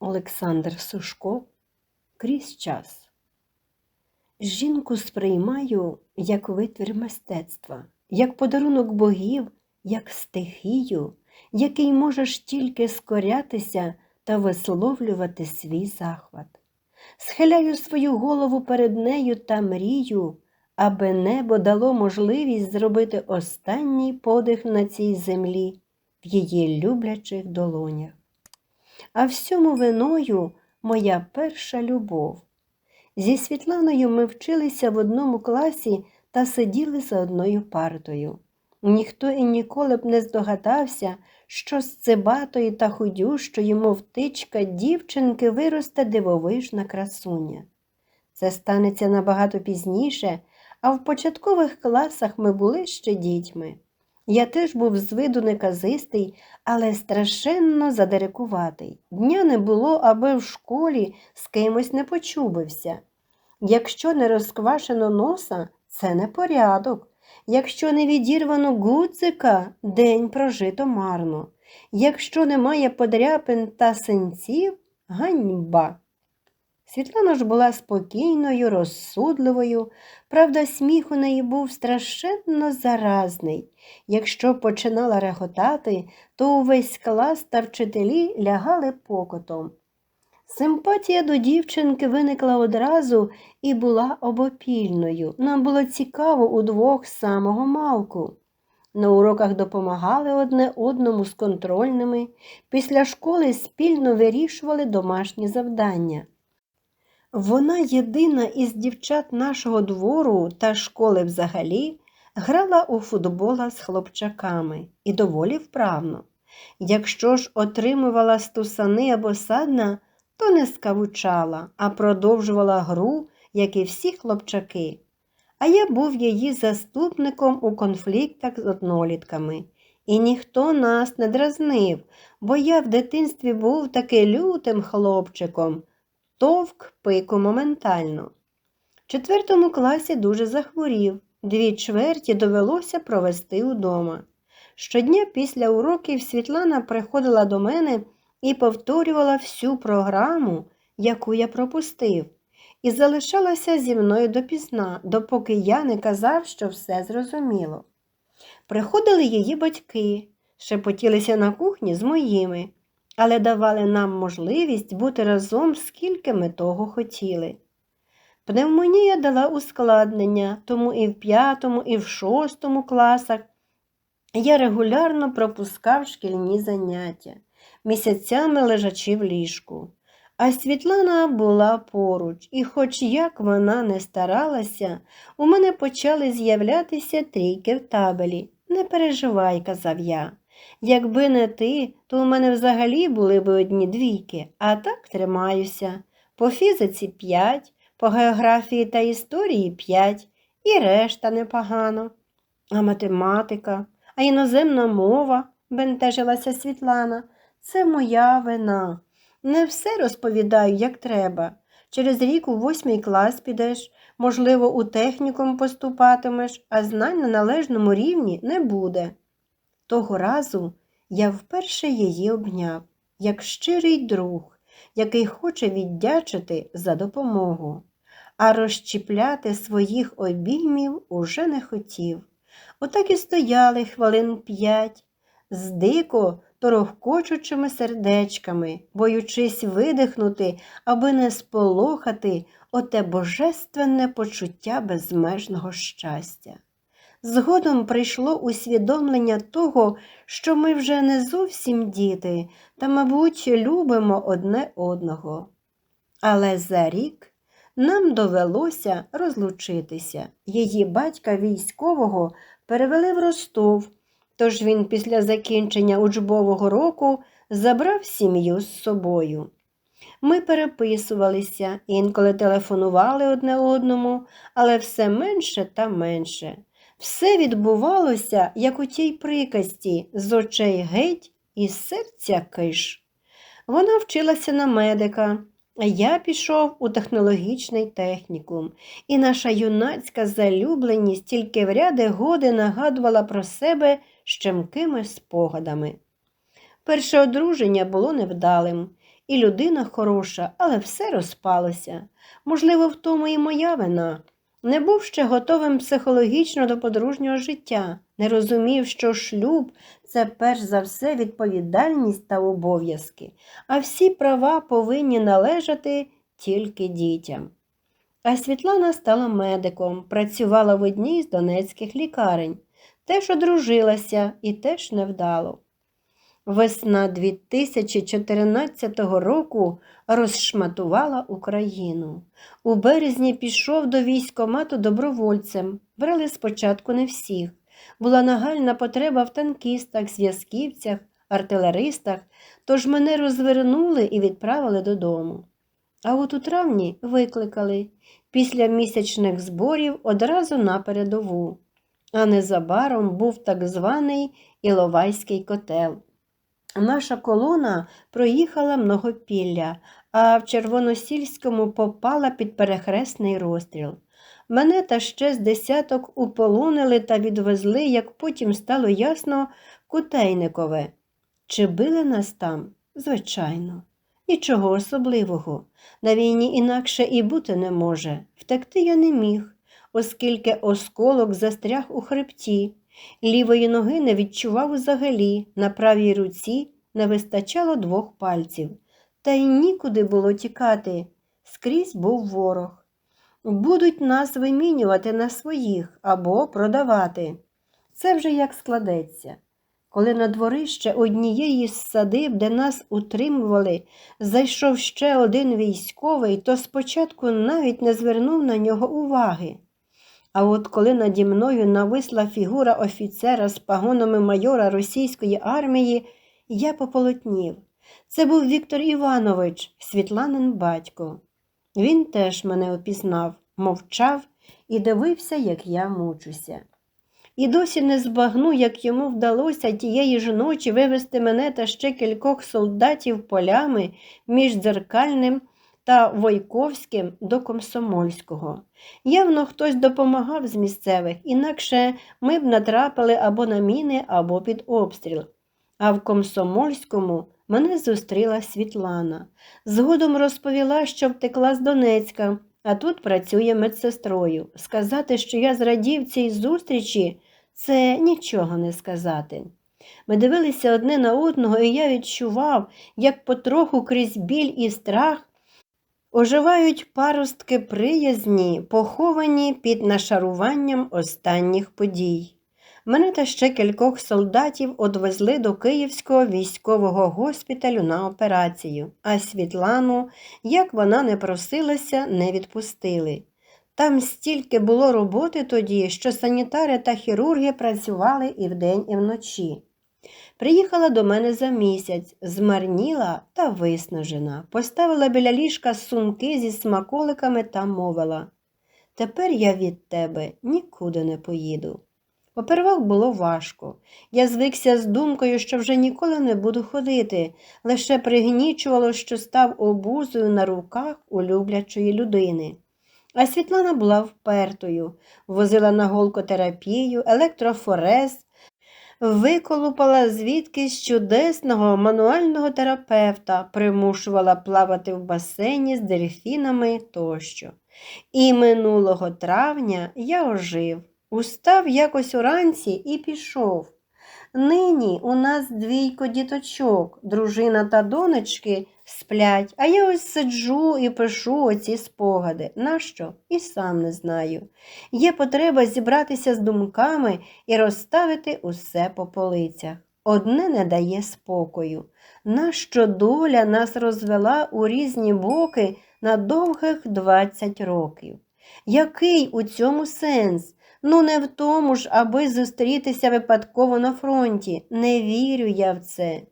Олександр Сушко крізь час. Жінку сприймаю як витвір мистецтва, як подарунок богів, як стихію, який можеш тільки скорятися та висловлювати свій захват. Схиляю свою голову перед нею та мрію, аби небо дало можливість зробити останній подих на цій землі в її люблячих долонях. А всьому виною моя перша любов. Зі Світланою ми вчилися в одному класі та сиділи за одною партою. Ніхто і ніколи б не здогадався, що з цибатої та худющої, мов тичка дівчинки виросте дивовижна красуня. Це станеться набагато пізніше, а в початкових класах ми були ще дітьми. Я теж був з виду неказистий, але страшенно задерекуватий. Дня не було, аби в школі з кимось не почубився. Якщо не розквашено носа, це не порядок. Якщо не відірвано гудзика, день прожито марно. Якщо немає подряпин та синців, ганьба. Світлана ж була спокійною, розсудливою, правда, сміх у неї був страшенно заразний. Якщо починала реготати, то увесь клас та вчителі лягали покотом. Симпатія до дівчинки виникла одразу і була обопільною. Нам було цікаво удвох з самого малку. На уроках допомагали одне одному з контрольними, після школи спільно вирішували домашні завдання. Вона єдина із дівчат нашого двору та школи взагалі грала у футбола з хлопчаками і доволі вправно. Якщо ж отримувала стусани або садна, то не скавучала, а продовжувала гру, як і всі хлопчаки. А я був її заступником у конфліктах з однолітками. І ніхто нас не дразнив, бо я в дитинстві був таки лютим хлопчиком, товк пику моментально. В четвертому класі дуже захворів, дві чверті довелося провести удома. Щодня після уроків Світлана приходила до мене і повторювала всю програму, яку я пропустив, і залишалася зі мною допізна, допоки я не казав, що все зрозуміло. Приходили її батьки, шепотілися на кухні з моїми, але давали нам можливість бути разом, скільки ми того хотіли. Пневмонія дала ускладнення, тому і в п'ятому, і в шостому класах я регулярно пропускав шкільні заняття місяцями лежачи в ліжку. А Світлана була поруч, і, хоч як вона не старалася, у мене почали з'являтися трійки в табелі. Не переживай, казав я. Якби не ти, то у мене взагалі були б одні двійки, а так тримаюся. По фізиці п'ять, по географії та історії п'ять, і решта непогано. А математика, а іноземна мова, бентежилася Світлана. Це моя вина. Не все розповідаю, як треба. Через рік у восьмий клас підеш, можливо, у технікум поступатимеш, а знань на належному рівні не буде. Того разу я вперше її обняв, як щирий друг, який хоче віддячити за допомогу, а розчіпляти своїх обіймів уже не хотів. Отак і стояли хвилин п'ять, з дико торохкочучими сердечками, боючись видихнути, аби не сполохати оте божественне почуття безмежного щастя. Згодом прийшло усвідомлення того, що ми вже не зовсім діти та, мабуть, любимо одне одного. Але за рік нам довелося розлучитися. Її батька військового перевели в Ростов. Тож він після закінчення учбового року забрав сім'ю з собою. Ми переписувалися, інколи телефонували одне одному, але все менше та менше. Все відбувалося, як у тій приказці, з очей геть і з серця киш. Вона вчилася на медика, а я пішов у технологічний технікум, і наша юнацька залюбленість тільки в ряди годи нагадувала про себе щемкими спогадами. Перше одруження було невдалим, і людина хороша, але все розпалося. Можливо, в тому і моя вина. Не був ще готовим психологічно до подружнього життя, не розумів, що шлюб це перш за все відповідальність та обов'язки, а всі права повинні належати тільки дітям. А Світлана стала медиком, працювала в одній з донецьких лікарень, теж одружилася і теж невдало. Весна 2014 року розшматувала Україну. У березні пішов до військомату добровольцем. Брали спочатку не всіх. Була нагальна потреба в танкістах, зв'язківцях, артилеристах, тож мене розвернули і відправили додому. А от у травні викликали після місячних зборів одразу на передову. А незабаром був так званий Іловайський котел. Наша колона проїхала многопілля, а в Червоносільському попала під перехресний розстріл. Мене та ще з десяток уполонили та відвезли, як потім стало ясно, Кутейникове. Чи били нас там? Звичайно. Нічого особливого. На війні інакше і бути не може. Втекти я не міг, оскільки осколок застряг у хребті. Лівої ноги не відчував взагалі, на правій руці не вистачало двох пальців. Та й нікуди було тікати. Скрізь був ворог. Будуть нас вимінювати на своїх або продавати. Це вже як складеться. Коли на дворище однієї з садиб, де нас утримували, зайшов ще один військовий, то спочатку навіть не звернув на нього уваги. А от коли наді мною нависла фігура офіцера з пагонами майора російської армії, я пополотнів. Це був Віктор Іванович, Світланин батько. Він теж мене опізнав, мовчав і дивився, як я мучуся. І досі не збагну, як йому вдалося тієї ж ночі вивести мене та ще кількох солдатів полями між дзеркальним та Войковським до Комсомольського. Явно хтось допомагав з місцевих, інакше ми б натрапили або на міни, або під обстріл. А в Комсомольському мене зустріла Світлана. Згодом розповіла, що втекла з Донецька, а тут працює медсестрою. Сказати, що я зрадів цій зустрічі, це нічого не сказати. Ми дивилися одне на одного, і я відчував, як потроху крізь біль і страх оживають паростки приязні, поховані під нашаруванням останніх подій. Мене та ще кількох солдатів одвезли до Київського військового госпіталю на операцію, а Світлану, як вона не просилася, не відпустили. Там стільки було роботи тоді, що санітари та хірурги працювали і вдень, і вночі. Приїхала до мене за місяць, змарніла та виснажена, поставила біля ліжка сумки зі смаколиками та мовила Тепер я від тебе нікуди не поїду. Попервах було важко. Я звикся з думкою, що вже ніколи не буду ходити, лише пригнічувало, що став обузою на руках улюблячої людини. А Світлана була впертою, возила на голкотерапію, електрофорез, виколупала звідкись чудесного мануального терапевта, примушувала плавати в басейні з дельфінами тощо. І минулого травня я ожив. Устав якось уранці і пішов. Нині у нас двійко діточок, дружина та донечки сплять, а я ось сиджу і пишу оці спогади. Нащо? І сам не знаю. Є потреба зібратися з думками і розставити усе по полицях. Одне не дає спокою. Нащо доля нас розвела у різні боки на довгих двадцять років? Який у цьому сенс? Ну, не в тому ж, аби зустрітися випадково на фронті. Не вірю я в це.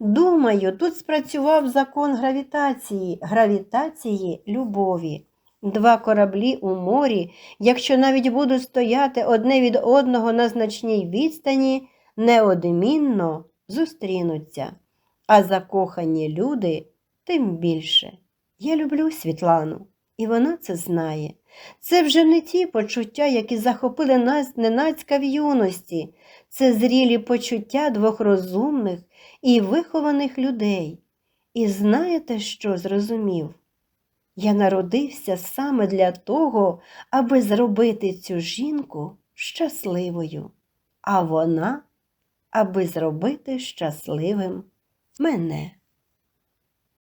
Думаю, тут спрацював закон гравітації, гравітації любові. Два кораблі у морі, якщо навіть будуть стояти одне від одного на значній відстані, неодмінно зустрінуться. А закохані люди тим більше. Я люблю Світлану, і вона це знає. Це вже не ті почуття, які захопили нас ненацька в юності, це зрілі почуття двох розумних і вихованих людей. І знаєте, що зрозумів? Я народився саме для того, аби зробити цю жінку щасливою, а вона, аби зробити щасливим мене.